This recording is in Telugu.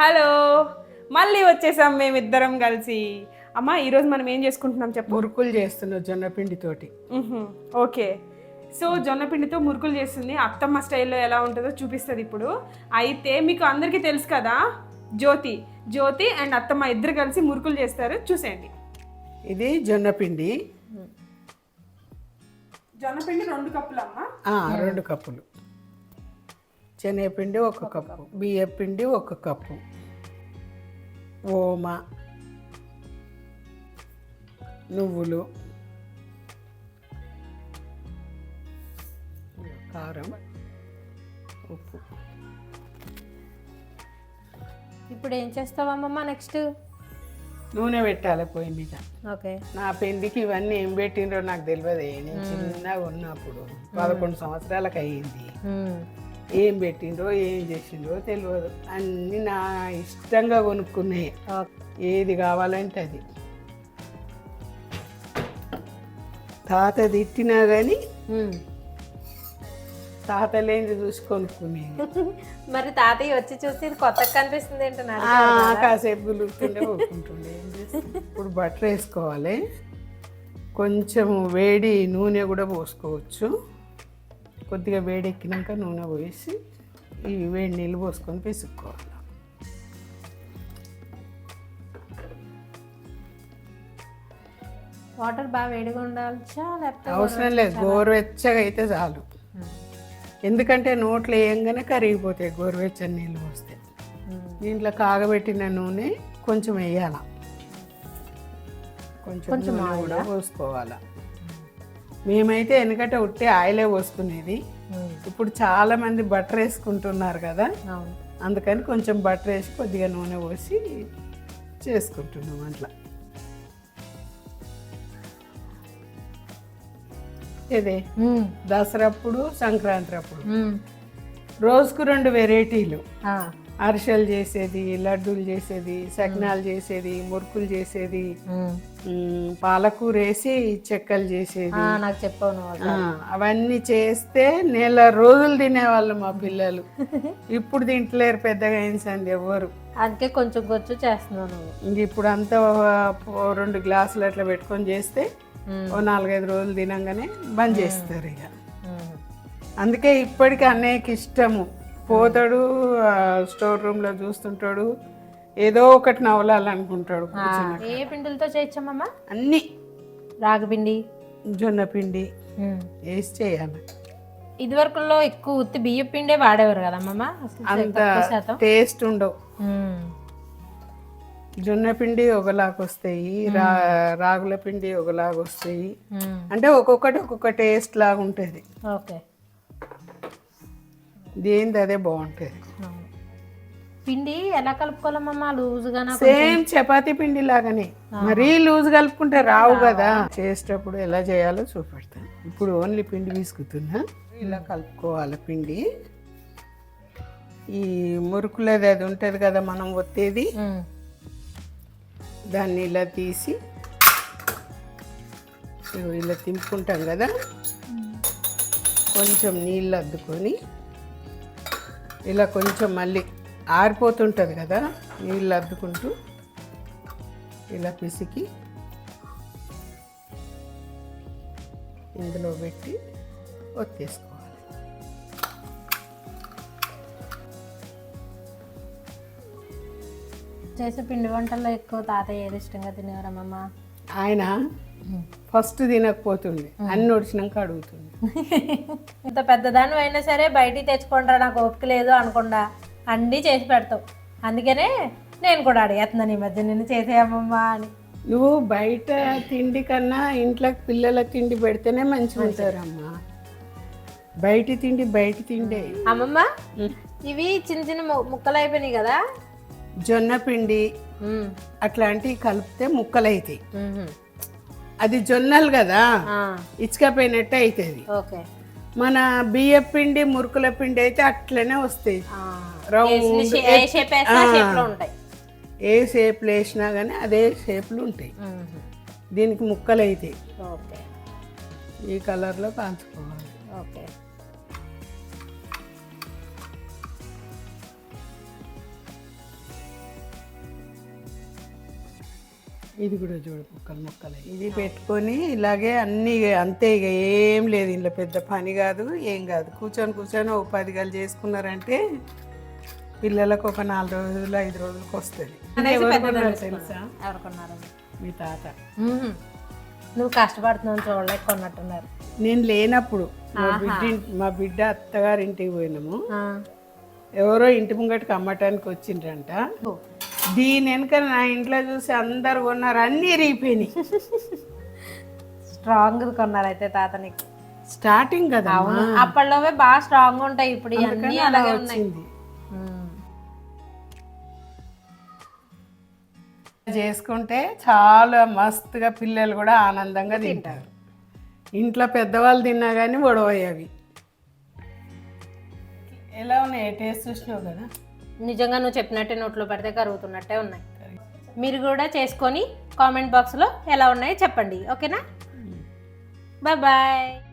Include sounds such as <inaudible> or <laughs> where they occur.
హలో. మళ్ళీ వచ్చేసాం మేమిద్దరం కలిసి. అమ్మా ఈరోజు మనం ఏం చేసుకుంటున్నాం చెప్పు? మురుకులు చేస్తున్నావు జొన్నపిండితోటి. ఓకే. సో జొన్న పిండితో మురుకులు చేస్తుంది. అత్తమ్మ స్టైల్లో ఎలా ఉంటుందో చూపిస్తుంది ఇప్పుడు. అయితే మీకు అందరికీ తెలుసు కదా జ్యోతి. జ్యోతి అండ్ అత్తమ్మ ఇద్దరు కలిసి మురుకులు చేస్తారు. చూసేయండి. ఇది జొన్నపిండి జొన్న పిండి రెండు కప్పులు అమ్మ రెండు కప్పులు. శనగపిండి ఒక కప్పు బియ్యం పిండి ఒక కప్పు. ఓమ. నువ్వులు. కారం. ఉప్పు. ఇప్పుడు ఏం చేస్తావమ్మమ్మ నెక్స్ట్ నూనె పెట్టాలి పొయ్యి మీద. ఓకే. నా పెళ్ళికి ఇవన్నీ ఏం పెట్టిండ్రో నాకు తెలియదు నేను చిన్నగా ఉన్నప్పుడు. పదకొండు సంవత్సరాలకు అయ్యింది. ఏం పెట్టిండ్రో ఏం చేసిండ్రో తెలియదు అన్నీ నా ఇష్టంగా కొనుక్కున్నాయి. ఏది కావాలంటే అది. తాత తిట్టినా కానీ తాత లేనిది చూసి కొనుక్కునేది. <laughs> మరి తాతయ్య వచ్చి చూసి ఇది కొత్తగా కనిపిస్తుంది ఏంటన్నారు ఆ, కాసేపు గులుగుతుండే? ఇప్పుడు బటర్ వేసుకోవాలి. కొంచెం వేడి నూనె కూడా పోసుకోవచ్చు. కొద్దిగా వేడి ఎక్కినాక నూనె పోసి ఈ వేడి నీళ్ళు పోసుకొని పిసుక్కోవాలి. వాటర్ బాగా వేడిగా లేకపోతే అవసరం లేదు గోరువెచ్చగా అయితే చాలు. ఎందుకంటే నోట్లో వేయంగానే కరిగిపోతాయి గోరువెచ్చని నీళ్ళు పోస్తే. దీంట్లో కాగబెట్టిన నూనె కొంచెం వేయాల? కొంచెం కూడా పోసుకోవాలా? మేమైతే ఎందుకంటే ఉట్టి ఆయిలే పోసుకునేది. ఇప్పుడు చాలా మంది బటర్ వేసుకుంటున్నారు కదా. అందుకని కొంచెం బటర్ వేసి కొద్దిగా నూనె పోసి చేసుకుంటున్నాం అట్లా. ఇదే. దసరా అప్పుడు సంక్రాంతి అప్పుడు. రోజుకు రెండు వెరైటీలు. అరిసెలు చేసేది లడ్డూలు చేసేది సకినాలు చేసేది మురుకులు చేసేది. పాలకూర వేసి చెక్కలు చేసేది. నాకు ఆ, అవన్నీ చేస్తే నెల రోజులు తినేవాళ్ళు మా పిల్లలు. <laughs> ఇప్పుడు తింటలేరు పెద్దగా అయింది ఎవరు అందుకే కొంచెం కొంచెం చేస్తున్నావు నువ్వు. ఇంక ఇప్పుడు అంతా రెండు గ్లాసులు అట్లా పెట్టుకొని చేస్తే. ఓ నాలుగైదు రోజులు తినంగానే బంద్ చేస్తారు ఇక. అందుకే ఇప్పటికీ అన్నయ్యకి ఇష్టము పోతాడు స్టోర్ రూమ్లో చూస్తుంటాడు ఏదో ఒకటి నవలాలనుకుంటాడు ఏ పిండిలతో చేయొచ్చమ్మమ్మ అన్నీ. రాగిపిండి. జొన్న పిండి. వేసి చేయాలి. ఇదివరకులో ఎక్కువ ఉత్తి బియ్య పిండే వాడేవారు అసలు అంత టేస్ట్ ఉండవు. జొన్న పిండి ఒకలాగా వస్తాయి రా రాగుల పిండి ఒకలాగా వస్తాయి. అంటే ఒక్కొక్కటి ఒక్కొక్క టేస్ట్ లాగా ఉంటుంది. ఓకే. దేనిది అదే బాగుంటుంది. పిండి ఎలా కలుపుకోవాలమ్మా లూజ్గా సేమ్ చపాతీ పిండి లాగానే. మరీ లూజ్ కలుపుకుంటే రావు కదా. చేసేటప్పుడు ఎలా చేయాలో చూపెడతాను. ఇప్పుడు ఓన్లీ పిండి తీసుకుతున్నా. ఇలా కలుపుకోవాలి పిండి. ఈ మురుకులది అది ఉంటుంది కదా మనం ఒత్తేది. దాన్ని ఇలా తీసి ఇలా తింపుకుంటాం కదా. కొంచెం నీళ్ళు అద్దుకొని ఇలా కొంచెం మళ్ళీ ఆరిపోతుంటుంది కదా నీళ్ళు అద్దుకుంటూ ఇలా పిసికి ఇందులో పెట్టి ఒత్తేసుకోవాలి. చేసే పిండి వంటల్లో ఎక్కువ తాతయ్య ఏది ఇష్టంగా తినేవారమ్మమ్మ ఆయన ఫస్ట్ తినకపోతుండే అన్ని వచ్చినాక అడుగుతుంది ఇంత పెద్దదాన్ని అయినా సరే బయటికి తెచ్చుకుంటారా? నాకు ఓపిక లేదు అనకుండా. అన్నీ చేసి పెడతావు. అందుకనే నేను కూడా అడిగేస్తున్నాను ఈ మధ్య నిన్ను చేసేయమ్మమ్మ అని. నువ్వు బయట తిండి కన్నా ఇంట్లో పిల్లల తిండి పెడితేనే మంచిగా ఉంటారమ్మా. బయట తిండి బయట తిండే. అమ్మమ్మ ఇవి చిన్న చిన్న ముక్కలు అయిపోయినాయి కదా? జొన్న పిండి. అట్లాంటివి కలిపితే ముక్కలు అవుతాయి. అది జొన్నలు కదా? ఇచ్చుకపోయినట్టు అవుతుంది ఓకే. మన బియ్య పిండి మురుకుల పిండి అయితే అట్లనే వస్తాయి. రౌండ్ ఏ షేప్ వేసినా కానీ అదే షేప్లు ఉంటాయి. దీనికి ముక్కలు అయితే ఈ కలర్లో కాల్చుకోవాలి ఓకే. ఇది కూడా చూడు ముక్కలు ముక్కలు. ఇది పెట్టుకొని ఇలాగే అన్నీ అంతే ఇక ఏం లేదు. ఇంట్లో పెద్ద పని కాదు ఏం కాదు. కూర్చొని కూర్చొని ఉపాధి పది చేసుకున్నారంటే పిల్లలకు ఒక నాలుగు రోజులు ఐదు రోజులకు వస్తుంది. తెలుసా? ఎవరుకున్నారు మీ తాత. నువ్వు కష్టపడుతున్నావు చూడలేక కొన్నట్టున్నారు. నేను లేనప్పుడు మా బిడ్డ మా బిడ్డ అత్తగారి ఇంటికి పోయినాము. ఎవరో ఇంటి ముంగటికి అమ్మటానికి వచ్చిండ్రంట. దీని వెనక నా ఇంట్లో చూసి అందరు కొన్నారు అన్నీ ఇరిగిపోయినాయి. స్ట్రాంగ్ కొన్నారు అయితే తాత నీకు. స్టార్టింగ్ కదా అప్పట్లోవే బాగా స్ట్రాంగ్ ఉంటాయి ఇప్పుడు అలా అలాగే ఉన్నాయి. చేసుకుంటే చాలా మస్తుగా పిల్లలు కూడా ఆనందంగా తింటారు. ఇంట్లో పెద్దవాళ్ళు తిన్నా కానీ అవి. ఎలా ఉన్నాయి? టేస్ట్ చూసినావు కదా? నిజంగా నువ్వు చెప్పినట్టే నోట్లో పెడితే కరుగుతున్నట్టే ఉన్నాయి. మీరు కూడా చేసుకొని కామెంట్ బాక్స్లో ఎలా ఉన్నాయో చెప్పండి. ఓకేనా? Bye bye.